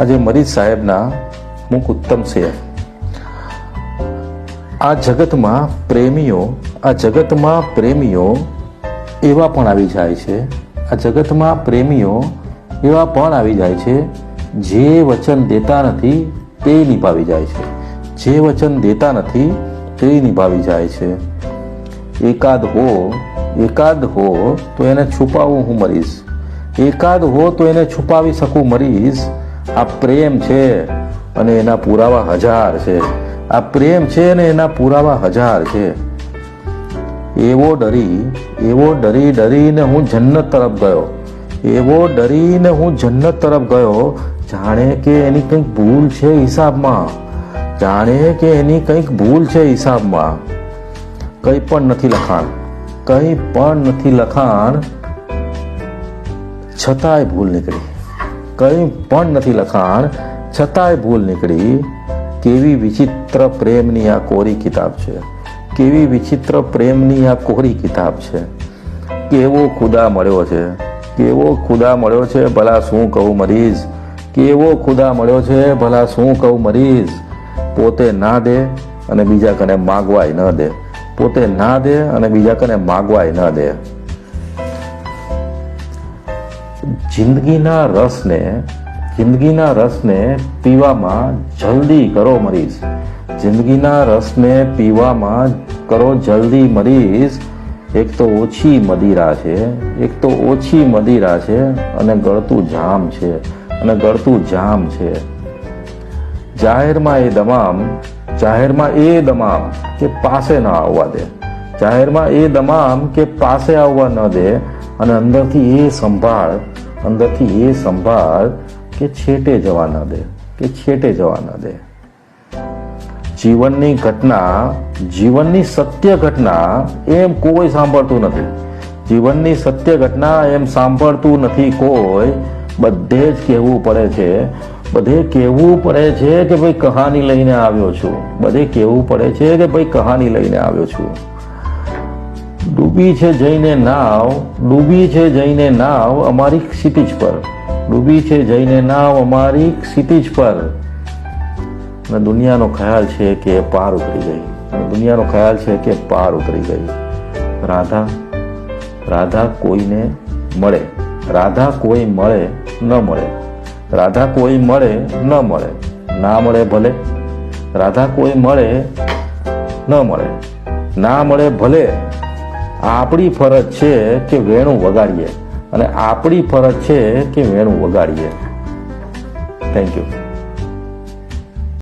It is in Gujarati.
આજે મરીજ સાહેબના મુખ ઉત્તમ છે. આ જગતમાં પ્રેમીઓ, આ જગતમાં પ્રેમીઓ એવા પણ આવી જાય છે. આ જગતમાં પ્રેમીઓ એવા પણ આવી જાય છે, જે વચન દેતા નથી તે નિભાવી જાય છે. જે વચન દેતા નથી તે નિભાવી જાય છે. એકાદ હો એકાદ હો તો એને છુપાવું હું મરીશ. એકાદ હો તો એને છુપાવી શકું મરીશ. આ પ્રેમ છે અને એના પુરાવા હજાર છે. આ પ્રેમ છે ને એના પુરાવા હજાર છે. એવો ડરી એવો ડરી ડરીને હું જન્નત તરફ ગયો. એવો ડરીને હું જન્નત તરફ ગયો. જાણે કે એની કંઈક ભૂલ છે હિસાબમાં. જાણે કે એની કંઈક ભૂલ છે હિસાબમાં. કંઈ પણ નથી લખાણ. કંઈ પણ નથી લખાણ. છતાંય ભૂલ નીકળી. કંઈ પણ નથી લખાણ, છતાંય ભૂલ નીકળી. કેવી વિચિત્ર પ્રેમની આ કોરી કિતાબ છે. કેવી વિચિત્ર પ્રેમની આ કોરી કિતાબ છે. કેવો ખુદા મળ્યો છે. કેવો ખુદા મળ્યો છે, ભલા શું કહું મરીઝ? કેવો ખુદા મળ્યો છે, ભલા શું કહું મરીઝ? પોતે ના દે અને બીજા કને માગવાય ન દે. પોતે ના દે અને બીજા કને માગવાય ન દે. જિંદગીના રસને જિંદગીના રસને પીવામાં જલ્દી કરો મરીશ જિંદગીના રસને પીવામાં કરો જલ્દી મરીશ એક તો ઓછી મદિરા છે, એક તો ઓછી મદિરા છે અને ગળતું જામ છે, અને ગળતું જામ છે. જાહેરમાં એ દમામ, જાહેરમાં એ દમામ કે પાસે ન આવવા દે. જાહેરમાં એ દમામ કે પાસે આવવા ન દે અને અંદરથી એ સંભાળ અંદરથી એ સંભાળ કે છેટે જવા ન દે, કે છેટે જવા ન દે. જીવનની ઘટના, જીવનની સત્ય ઘટના એમ કોઈ સાંભળતું નથી. જીવનની સત્ય ઘટના એમ સાંભળતું નથી કોઈ. બધે જ કહેવું પડે છે, બધે કહેવું પડે છે કે ભાઈ કહાની લઈને આવ્યો છું. બધે કહેવું પડે છે કે ભાઈ કહાની લઈને આવ્યો છું. ડૂબી છે જઈને નાવ, ડૂબી છે જઈને નાવ અમારી ક્ષિતિજ પર. ડૂબી છે જઈને નાવ અમારી ક્ષિતિજ પર. અને દુનિયાનો ખ્યાલ છે કે પાર ઉતરી ગઈ. અને દુનિયાનો ખ્યાલ છે કે પાર ઉતરી ગઈ. રાધા રાધા કોઈને મળે. રાધા કોઈ મળે, ન મળે. રાધા કોઈ મળે, ન મળે. ના મળે ભલે. રાધા કોઈ મળે, ન મળે. ના મળે ભલે. આપણી ફરજ છે કે વેણું વગાડીએ. અને આપણી ફરજ છે કે વેણું વગાડીએ. Thank you